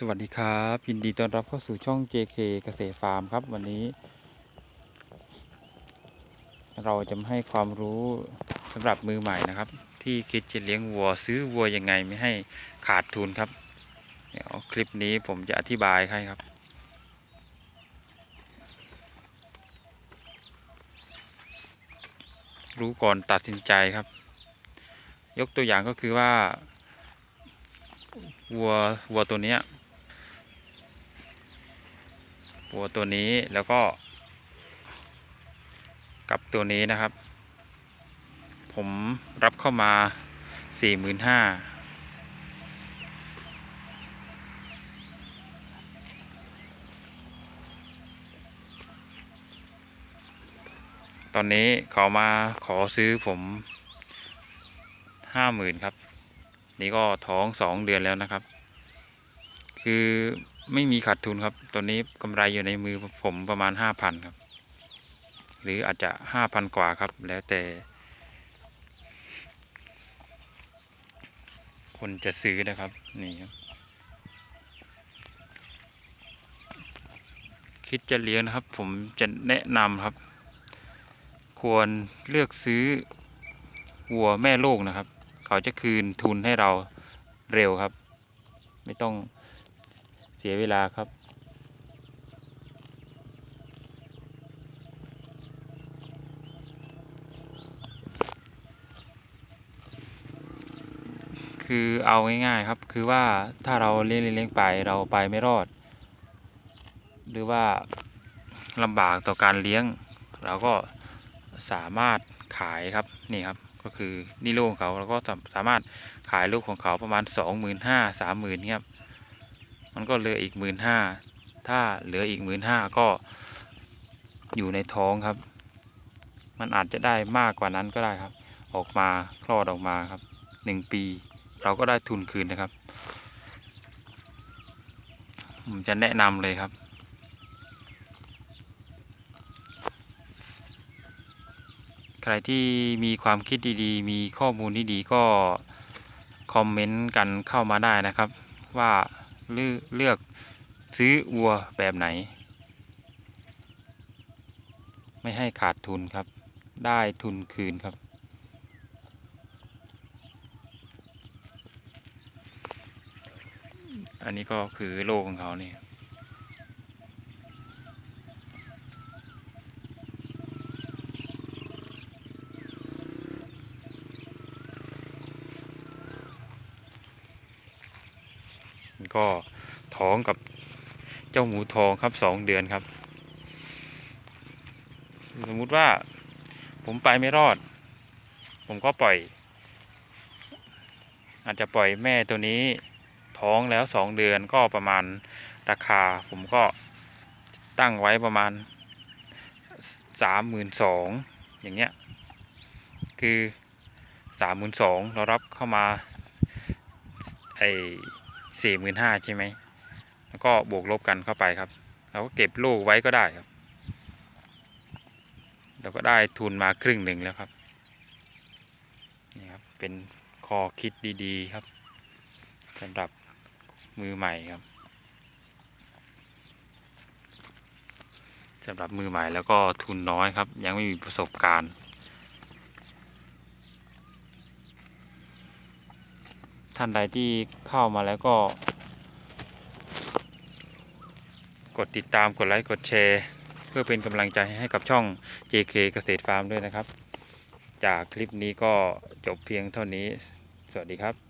สวัสดีครับยินดีต้อนรับเข้าสู่ช่อง JK เกษตรฟาร์มครับ วันนี้ เราจะมาให้ความรู้สำหรับมือใหม่นะครับ ที่คิดจะเลี้ยงวัวซื้อวัวยังไงไม่ให้ขาดทุนครับ เดี๋ยวคลิปนี้ผมจะอธิบายให้ครับ รู้ก่อนตัดสินใจครับ ยกตัวอย่างก็คือว่าวัววัวตัวเนี้ย วัวตัวนี้แล้วก็ กับตัวนี้นะครับ ผมรับเข้ามาสี่หมื่นห้าตอนนี้เขามาขอซื้อผมห้าหมื่นครับ นี่ก็ท้องสองเดือนแล้วนะครับ คือ ไม่มีขาดทุนครับตอนนี้กำไรอยู่ในมือผมประมาณห้าพันครับ หรืออาจจะห้าพันกว่าครับ แล้วแต่ คนจะซื้อนะครับ นี่ครับ คิดจะเลี้ยงนะครับ ผมจะแนะนำครับ ควรเลือกซื้อวัวแม่ลูกนะครับ เขาจะคืนทุนให้เราเร็วครับ ไม่ต้อง สียเวลาครับ คือเอาง่ายๆครับ คือว่าถ้าเราเลี้ยงเลี้ยงไปเราไปไม่รอด หรือว่าลำบากต่อการเลี้ยง เราก็สามารถขายครับนี่ครับก็คือนี่ลูกของเขาเราก็สามารถขายลูกของเขาประมาณสองหมื่นห้าสามหมื่นครับ มันก็เหลืออีกหมื่นห้าถ้าเหลืออีกหมื่นห้าก็อยู่ในท้องครับ มันอาจจะได้มากกว่านั้นก็ได้ครับ ออกมาคลอดออกมาครับหนึ่งปี เราก็ได้ทุนคืนนะครับ ผมจะแนะนำเลยครับใครที่มีความคิดดีๆ มีข้อมูลที่ดีก็ คอมเมนต์กันเข้ามาได้นะครับ ว่า เลือกเลือกซื้อวัวแบบไหน ไม่ให้ขาดทุนครับ ได้ทุนคืนครับ อันนี้ก็คือโลกของเขาเนี่ย ก็ท้องกับเจ้าหมูทองครับสองเดือนครับ สมมุติว่าผมไปไม่รอด ผมก็ปล่อย อาจจะปล่อยแม่ตัวนี้ท้องแล้วสองเดือนก็ประมาณราคา ผมก็ตั้งไว้ประมาณสามหมื่นสองอย่างเงี้ย คือสามหมื่นสองเรารับเข้ามาไอ สี่หมื่นห้าใช่ไหม แล้วก็บวกลบกันเข้าไปครับ เราก็เก็บลูกไว้ก็ได้ครับ เราก็ได้ทุนมาครึ่งหนึ่งแล้วครับ นี่ครับ เป็นข้อคิดดีๆครับสำหรับมือใหม่ครับสำหรับมือใหม่แล้วก็ทุนน้อยครับ ยังไม่มีประสบการณ์ ท่านใดที่เข้ามาแล้วก็ กดติดตามกดไลค์กดแชร์ เพื่อเป็นกำลังใจให้กับช่อง JK เกษตรฟาร์มด้วยนะครับ จากคลิปนี้ก็จบเพียงเท่านี้ สวัสดีครับ